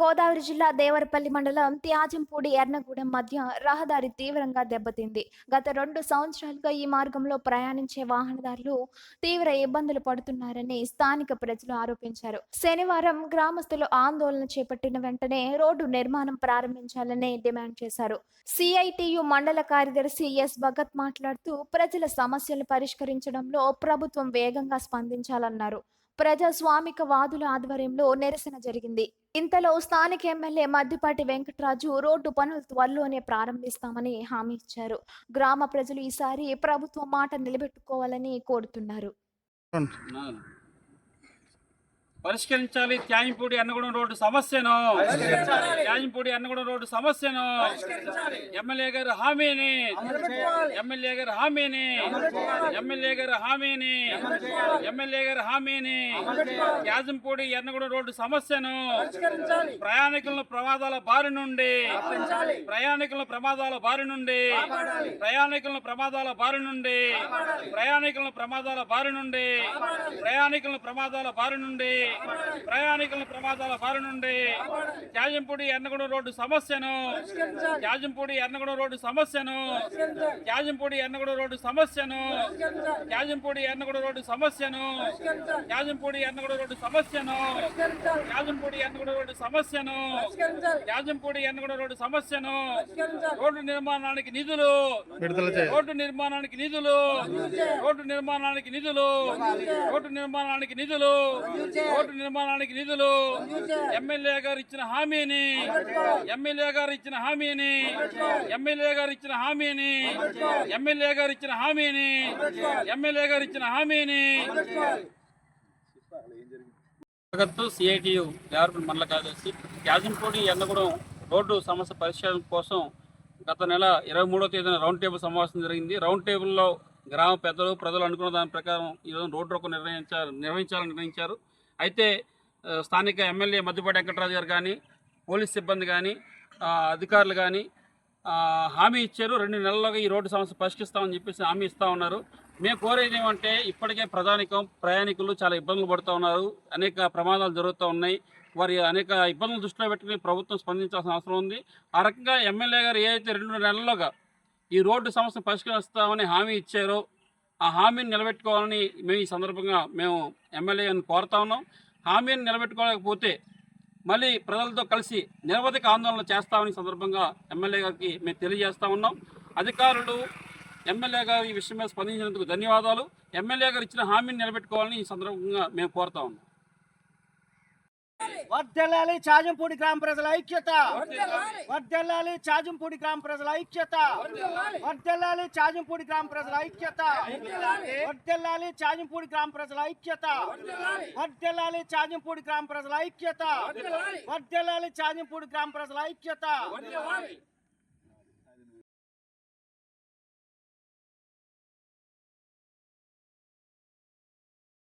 గోదావరి జిల్లా దేవరపల్లి మండలం త్యాజంపూడి ఎర్నగూడెం మధ్య రహదారి తీవ్రంగా దెబ్బతింది. గత రెండు సంవత్సరాలుగా ఈ మార్గంలో ప్రయాణించే వాహనదారులు తీవ్ర ఇబ్బందులు పడుతున్నారని స్థానిక ప్రజలు ఆరోపించారు. శనివారం గ్రామస్తులు ఆందోళన చేపట్టిన వెంటనే రోడ్డు నిర్మాణం ప్రారంభించాలని డిమాండ్ చేశారు. సిఐటియు మండల కార్యదర్శి ఎస్ భగత్ మాట్లాడుతూ ప్రజల సమస్యలు పరిష్కరించడంలో ప్రభుత్వం వేగంగా స్పందించాలన్నారు. ప్రజాస్వామిక వాదుల ఆధ్వర్యంలో నిరసన జరిగింది. ఇంతలో స్థానిక ఎమ్మెల్యే మద్దిపాటి వెంకటరాజు రోడ్డు పనులు త్వరలోనే ప్రారంభిస్తామని హామీ ఇచ్చారు. గ్రామ ప్రజలు ఈసారి ప్రభుత్వం మాట నిలబెట్టుకోవాలని కోరుతున్నారు. పరిష్కరించాలి. త్యాయింపూడి అన్నగూడెం రోడ్డు సమస్యను. త్యాయింపూడి అన్నగూడెం రోడ్డు సమస్యను. ఎమ్మెల్యే గారి హామీని. ఎమ్మెల్యే గారి హామీని. ఎమ్మెల్యే గారి హామీని. ఎమ్మెల్యే గారి హామీని. యాజంపూడి ఎన్నగూడెం రోడ్డు సమస్యను. ప్రయాణికులను ప్రమాదాల బారి నుండి. ప్రయాణికులను ప్రమాదాల బారి నుండి. ప్రయాణికులను ప్రమాదాల బారి నుండి. ప్రయాణికులను ప్రమాదాల బారి నుండి. ప్రయాణికులను ప్రమాదాల బారి నుండి. ప్రయాణికులను ప్రమాదాల బారి నుండి యాజంపూడి ఎర్నగూడెం రోడ్డు సమస్యను యాజంపూడి ఎర్నగూడెం రోడ్డు సమస్యను యాజంపూడి ఎర్నగూడెం రోడ్డు సమస్యను యాజంపూడి ఎర్నగూడెం రోడ్డు సమస్యను యాజంపూడి ఎర్నగూడెం రోడ్డు సమస్యను యాజంపూడి ఎర్నగూడెం రోడ్డు సమస్యను యాజంపూడి ఎర్నగూడెం రోడ్డు సమస్యను రోడ్డు నిర్మాణానికి నిధులు రోడ్డు నిర్మాణానికి నిధులు రోడ్డు నిర్మాణానికి నిధులు రోడ్డు నిర్మాణానికి నిధులు రోడ్డు రోడ్డు నిర్మాణానికి నిధులు. ఎమ్మెల్యే గారు ఇచ్చిన హామీని. ఎమ్మెల్యే గారు ఇచ్చిన హామీని. ఎమ్మెల్యే గారు ఇచ్చిన హామీని. ఎమ్మెల్యే గారు ఇచ్చిన హామీని. ఎమ్మెల్యే గారు ఇచ్చిన హామీని. సిఐటియు దేవరపల్లి మండల కార్యదర్శి యాజంపూడి ఎన్నగూడెం రోడ్డు సమస్య పరిష్కారం కోసం గత నెల ఇరవై మూడో తేదీన రౌండ్ టేబుల్ సమావేశం జరిగింది. రౌండ్ టేబుల్లో గ్రామ పెద్దలు ప్రజలు అనుకున్న దాని ప్రకారం ఈరోజు రోడ్డు ఒక నిర్ణయించారు నిర్వహించాలని నిర్ణయించారు. అయితే స్థానిక ఎమ్మెల్యే మద్దుపాటి వెంకటరాజు గారు కానీ పోలీస్ సిబ్బంది కానీ అధికారులు కానీ హామీ ఇచ్చారు. రెండు నెలల్లోగా ఈ రోడ్డు సమస్య పరిష్కరిస్తామని చెప్పేసి హామీ ఇస్తా ఉన్నారు. మేము కోరేది ఏమంటే ఇప్పటికే ప్రధానికం ప్రయాణికులు చాలా ఇబ్బందులు పడుతూ ఉన్నారు. అనేక ప్రమాదాలు జరుగుతూ ఉన్నాయి. వారి అనేక ఇబ్బందులు దృష్టిలో పెట్టుకుని ప్రభుత్వం స్పందించాల్సిన అవసరం ఉంది. ఆ రకంగా ఎమ్మెల్యే గారు ఏదైతే రెండు నెలల్లోగా ఈ రోడ్డు సమస్యను పరిష్కరిస్తామని హామీ ఇచ్చారో ఆ హామీని నిలబెట్టుకోవాలని మేము ఈ సందర్భంగా మేము ఎమ్మెల్యే అని కోరుతా ఉన్నాం. హామీని నిలబెట్టుకోలేకపోతే మళ్ళీ ప్రజలతో కలిసి నిరవధిక ఆందోళన చేస్తామని సందర్భంగా ఎమ్మెల్యే గారికి మేము తెలియజేస్తా ఉన్నాం. అధికారులు ఎమ్మెల్యే గారు ఈ విషయం మీద స్పందించినందుకు ధన్యవాదాలు. ఎమ్మెల్యే గారు ఇచ్చిన హామీని నిలబెట్టుకోవాలని ఈ సందర్భంగా మేము కోరుతా ఉన్నాం. వర్దెల్లాలి చాజంపూడి గ్రామ ప్రజల ఐక్యత. వర్దెల్లాలి చాజంపూడి గ్రామ ప్రజల ఐక్యత. వర్దెల్లాలి చాజంపూడి గ్రామ ప్రజల ఐక్యత. వర్దెల్లాలి చాజంపూడి గ్రామ ప్రజల ఐక్యత. వర్దెల్లాలి చాజంపూడి గ్రామ ప్రజల ఐక్యత. వర్దెల్లాలి చాజంపూడి గ్రామ ప్రజల ఐక్యత.